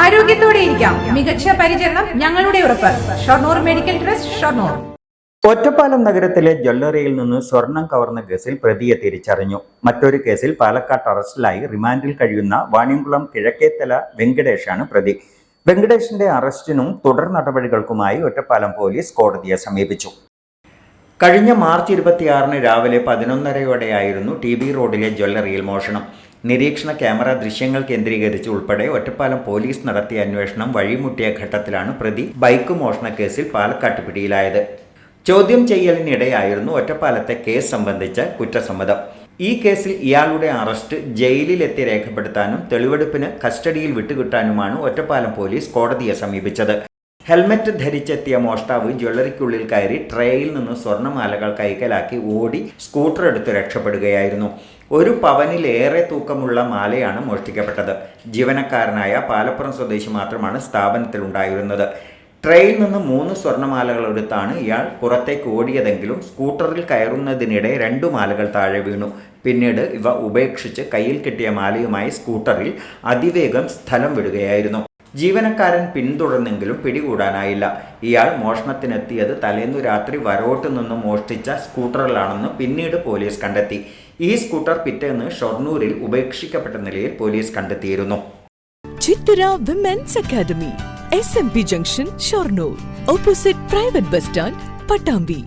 ആരോഗ്യത്തോടെ ഇരിക്കാം. മികച്ച പരിചരണം ഞങ്ങളുടെ ഉറപ്പ്. Shoranur medical trust Shoranur. Ottapalam നഗരത്തിലെ ജ്വല്ലറിയിൽ നിന്ന് സ്വർണം കവർന്ന കേസിൽ പ്രതിയെ തിരിച്ചറിഞ്ഞു. മറ്റൊരു കേസിൽ പാലക്കാട്ട് അറസ്റ്റിലായി റിമാൻഡിൽ കഴിയുന്ന വാണിയംകുളം കിഴക്കേത്തല വെങ്കടേഷാണ് പ്രതി. വെങ്കടേഷിന്റെ അറസ്റ്റിനും തുടർ നടപടികൾക്കുമായി ഒറ്റപ്പാലം പോലീസ് കോടതിയെ സമീപിച്ചു. കഴിഞ്ഞ മാർച്ച് ഇരുപത്തിയാറിന് രാവിലെ പതിനൊന്നരയോടെയായിരുന്നു ടി ബി റോഡിലെ ജ്വല്ലറിയിൽ മോഷണം. നിരീക്ഷണ ക്യാമറ ദൃശ്യങ്ങൾ കേന്ദ്രീകരിച്ച് ഉൾപ്പെടെ ഒറ്റപ്പാലം പോലീസ് നടത്തിയ അന്വേഷണം വഴിമുട്ടിയ ഘട്ടത്തിലാണ് പ്രതി ബൈക്ക് മോഷണ കേസിൽ പാലക്കാട്ട് പിടിയിലായത് ചോദ്യം ചെയ്യലിനിടെയായിരുന്നു ഒറ്റപ്പാലത്തെ കേസ് സംബന്ധിച്ച കുറ്റസമ്മതം. ഈ കേസിൽ ഇയാളുടെ അറസ്റ്റ് ജയിലിലെത്തി രേഖപ്പെടുത്താനും തെളിവെടുപ്പിന് കസ്റ്റഡിയിൽ വിട്ടുകിട്ടാനുമാണ് ഒറ്റപ്പാലം പോലീസ് കോടതിയെ സമീപിച്ചത്. ഹെൽമറ്റ് ധരിച്ചെത്തിയ മോഷ്ടാവ് ജ്വല്ലറിക്കുള്ളിൽ കയറി ട്രേയിൽ നിന്ന് സ്വർണമാലകൾ കൈക്കലാക്കി ഓടി സ്കൂട്ടർ എടുത്ത് രക്ഷപ്പെടുകയായിരുന്നു. ഒരു പവനിലേറെ തൂക്കമുള്ള മാലയാണ് മോഷ്ടിക്കപ്പെട്ടത്. ജീവനക്കാരനായ പാലപ്പുറം സ്വദേശി മാത്രമാണ് സ്ഥാപനത്തിലുണ്ടായിരുന്നത്. ട്രെയിൽ നിന്ന് മൂന്ന് സ്വർണമാലകൾ എടുത്താണ് ഇയാൾ പുറത്തേക്ക് ഓടിയതെങ്കിലും സ്കൂട്ടറിൽ കയറുന്നതിനിടെ രണ്ടു മാലകൾ താഴെ വീണു. പിന്നീട് ഇവ ഉപേക്ഷിച്ച് കയ്യിൽ കിട്ടിയ മാലയുമായി സ്കൂട്ടറിൽ അതിവേഗം സ്ഥലം വിടുകയായിരുന്നു. ജീവനക്കാരൻ പിന്തുടർന്നെങ്കിലും പിടികൂടാനായില്ല. ഇയാൾ മോഷണത്തിനെത്തിയത് തലേന്നു രാത്രി വരോട്ട് നിന്നും മോഷ്ടിച്ച സ്കൂട്ടറിലാണെന്ന് പിന്നീട് പോലീസ് കണ്ടെത്തി. ഈ സ്കൂട്ടർ പിറ്റേന്ന് ഷൊർണൂരിൽ ഉപേക്ഷിക്കപ്പെട്ട നിലയിൽ പോലീസ് കണ്ടെത്തിയിരുന്നു. Chithara women's academy S M P junction Shoranur opposite private bus stand Pattambi